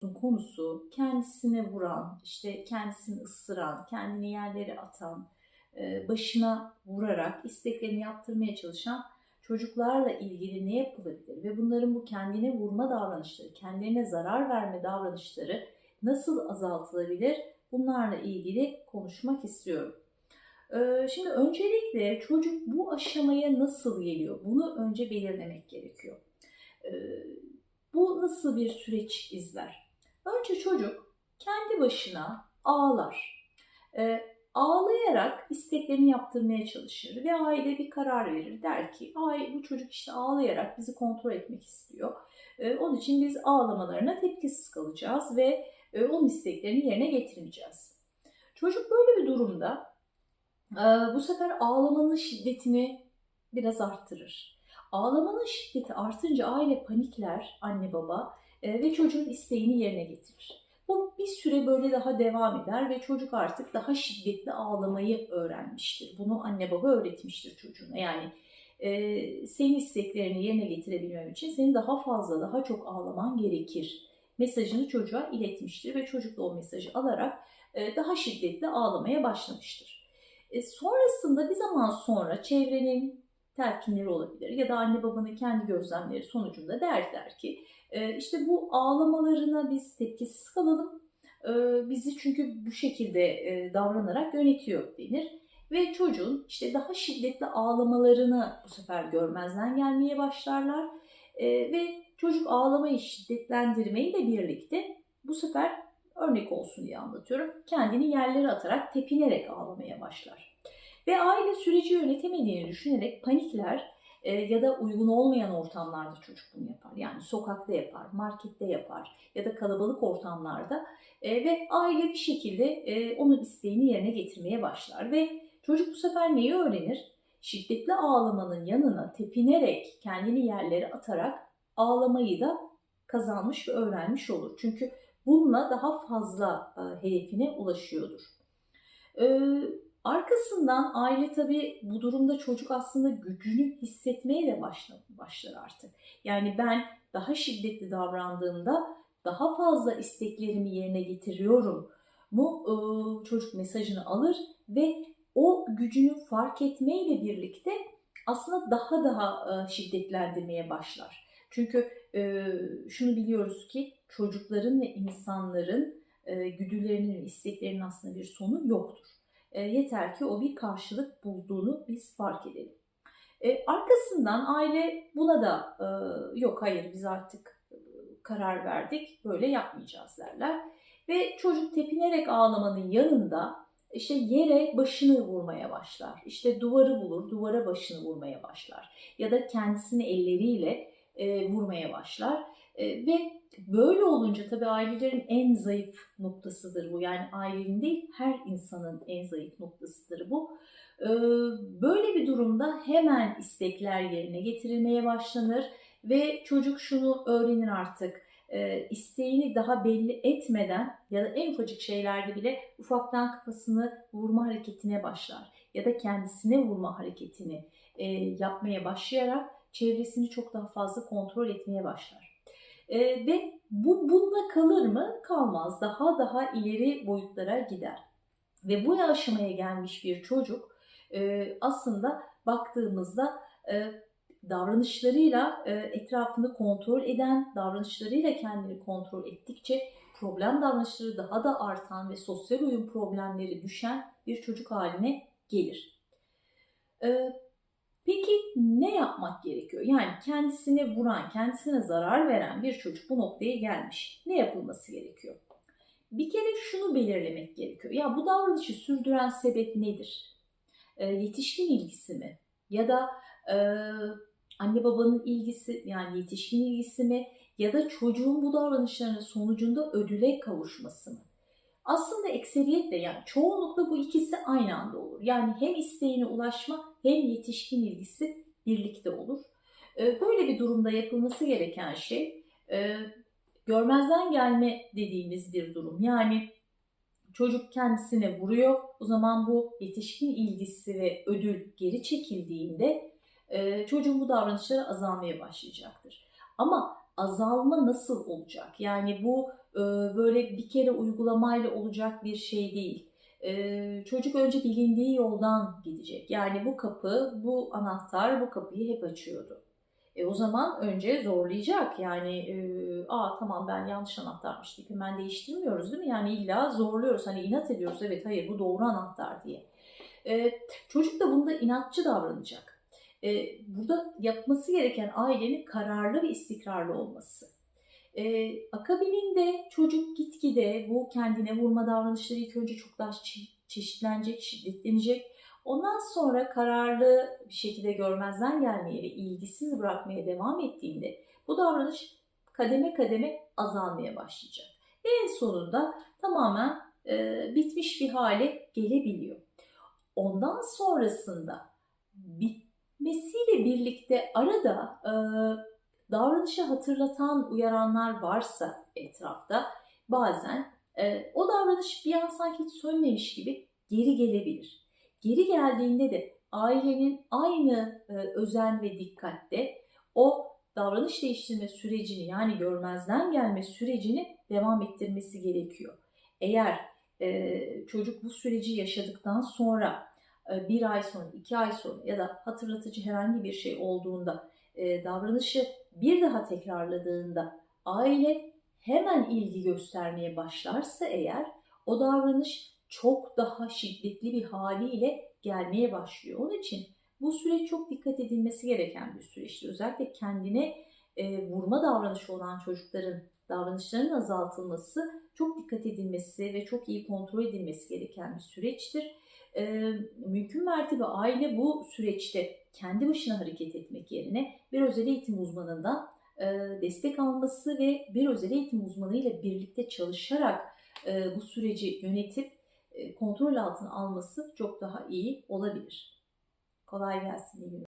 konusu kendisine vuran, işte kendisini ısıran, kendini yerlere atan, e, başına vurarak isteklerini yaptırmaya çalışan çocuklarla ilgili ne yapılabilir ve bunların bu kendine vurma davranışları, kendilerine zarar verme davranışları nasıl azaltılabilir? Bunlarla ilgili konuşmak istiyorum. Ee, Şimdi öncelikle çocuk bu aşamaya nasıl geliyor? Bunu önce belirlemek gerekiyor. Ee, Bu nasıl bir süreç izler? Önce çocuk kendi başına ağlar. Ee, Ağlayarak isteklerini yaptırmaya çalışır ve aile bir karar verir. Der ki ay bu çocuk işte ağlayarak bizi kontrol etmek istiyor. Ee, Onun için biz ağlamalarına tepkisiz kalacağız ve e, onun isteklerini yerine getirmeyeceğiz. Çocuk böyle bir durumda e, bu sefer ağlamanın şiddetini biraz arttırır. Ağlamanın şiddeti artınca aile panikler, anne baba e, ve çocuğun isteğini yerine getirir. Bu bir süre böyle daha devam eder ve çocuk artık daha şiddetli ağlamayı öğrenmiştir. Bunu anne baba öğretmiştir çocuğuna. Yani e, senin isteklerini yerine getirebilmem için senin daha fazla, daha çok ağlaman gerekir mesajını çocuğa iletmiştir ve çocuk da o mesajı alarak e, daha şiddetli ağlamaya başlamıştır. E, sonrasında bir zaman sonra çevrenin telkinleri olabilir ya da anne babanın kendi gözlemleri sonucunda derler ki e, işte bu ağlamalarına biz tepkisiz kalalım. E, bizi çünkü bu şekilde e, davranarak yönetiyor denir. Ve çocuğun işte daha şiddetli ağlamalarını bu sefer görmezden gelmeye başlarlar. E, ve çocuk ağlamayı şiddetlendirmeyle birlikte bu sefer örnek olsun diye anlatıyorum. Kendini yerlere atarak tepinerek ağlamaya başlar. Ve aile süreci yönetemediğini düşünerek panikler e, ya da uygun olmayan ortamlarda çocuk bunu yapar. Yani sokakta yapar, markette yapar ya da kalabalık ortamlarda E, ve aile bir şekilde e, onun isteğini yerine getirmeye başlar ve çocuk bu sefer neyi öğrenir? Şiddetli ağlamanın yanına tepinerek kendini yerlere atarak ağlamayı da kazanmış ve öğrenmiş olur. Çünkü bununla daha fazla e, hedefine ulaşıyordur. Ee, arkasından aile tabii bu durumda çocuk aslında gücünü hissetmeye de başlar, artık. Yani ben daha şiddetli davrandığımda daha fazla isteklerimi yerine getiriyorum. Bu e, çocuk mesajını alır ve o gücünü fark etmeyle birlikte aslında daha daha e, şiddetlendirmeye başlar. Çünkü şunu biliyoruz ki çocukların ve insanların güdülerinin ve isteklerinin aslında bir sonu yoktur. E, yeter ki o bir karşılık bulduğunu biz fark edelim. E, arkasından aile buna da e, yok hayır biz artık karar verdik böyle yapmayacağız derler. Ve çocuk tepinerek ağlamanın yanında işte yere başını vurmaya başlar. İşte duvarı bulur, duvara başını vurmaya başlar. Ya da kendisini elleriyle e, vurmaya başlar. E, ve böyle olunca tabii ailelerin en zayıf noktasıdır bu. Yani ailenin değil her insanın en zayıf noktasıdır bu. E, böyle bir durumda hemen istekler yerine getirilmeye başlanır ve çocuk şunu öğrenir artık. E, isteğini daha belli etmeden ya da en ufacık şeylerde bile ufaktan kafasını vurma hareketine başlar. Ya da kendisine vurma hareketini e, yapmaya başlayarak çevresini çok daha fazla kontrol etmeye başlar. E, ve bu bununla kalır mı? Kalmaz. Daha daha ileri boyutlara gider. Ve bu aşamaya gelmiş bir çocuk e, aslında baktığımızda e, davranışlarıyla e, etrafını kontrol eden, davranışlarıyla kendini kontrol ettikçe problem davranışları daha da artan ve sosyal uyum problemleri düşen bir çocuk haline gelir. E, Peki ne yapmak gerekiyor? Yani kendisine vuran, kendisine zarar veren bir çocuk bu noktaya gelmiş. Ne yapılması gerekiyor? Bir kere şunu belirlemek gerekiyor. Ya bu davranışı sürdüren sebep nedir? E, yetişkin ilgisi mi? Ya da e, anne babanın ilgisi yani yetişkin ilgisi mi? Ya da çocuğun bu davranışlarının sonucunda ödüle kavuşması mı? Aslında ekseriyetle yani çoğunlukla bu ikisi aynı anda olur. Yani hem isteğine ulaşma hem yetişkin ilgisi birlikte olur. Böyle bir durumda yapılması gereken şey görmezden gelme dediğimiz bir durum. Yani çocuk kendisine vuruyor. O zaman bu yetişkin ilgisi ve ödül geri çekildiğinde çocuğun bu davranışları azalmaya başlayacaktır. Ama azalma nasıl olacak? Yani bu e, böyle bir kere uygulamayla olacak bir şey değil. Çocuk önce bilindiği yoldan gidecek. Yani bu kapı, bu anahtar bu kapıyı hep açıyordu. E o zaman önce zorlayacak. Yani e, aa tamam ben yanlış anahtarmış deyip hemen değiştirmiyoruz değil mi? Yani illa zorluyoruz. Hani inat ediyoruz. Evet hayır bu doğru anahtar diye. E, çocuk da bunda inatçı davranacak. E, burada yapması gereken ailenin kararlı ve istikrarlı olması. E, akabininde çocuk gitgide bu kendine vurma davranışları ilk önce çok daha çe- çeşitlenecek, şiddetlenecek. Ondan sonra kararlı bir şekilde görmezden gelmeye ve ilgisiz bırakmaya devam ettiğinde bu davranış kademe kademe azalmaya başlayacak. Ve en sonunda tamamen e, bitmiş bir hale gelebiliyor. Ondan sonrasında bitmesiyle birlikte arada e, davranışı hatırlatan uyaranlar varsa etrafta bazen e, o davranış bir an sanki hiç sönmemiş gibi geri gelebilir. Geri geldiğinde de ailenin aynı e, özen ve dikkatte o davranış değiştirme sürecini yani görmezden gelme sürecini devam ettirmesi gerekiyor. Eğer e, çocuk bu süreci yaşadıktan sonra e, bir ay sonra, iki ay sonra ya da hatırlatıcı herhangi bir şey olduğunda e, davranışı bir daha tekrarladığında aile hemen ilgi göstermeye başlarsa eğer o davranış çok daha şiddetli bir haliyle gelmeye başlıyor. Onun için bu süreç çok dikkat edilmesi gereken bir süreçtir. Özellikle kendine e, vurma davranışı olan çocukların davranışlarının azaltılması çok dikkat edilmesi ve çok iyi kontrol edilmesi gereken bir süreçtir. E, mümkün mertebe aile bu süreçte kendi başına hareket etmek yerine bir özel eğitim uzmanından e, destek alması ve bir özel eğitim uzmanıyla birlikte çalışarak e, bu süreci yönetip e, kontrol altına alması çok daha iyi olabilir. Kolay gelsin.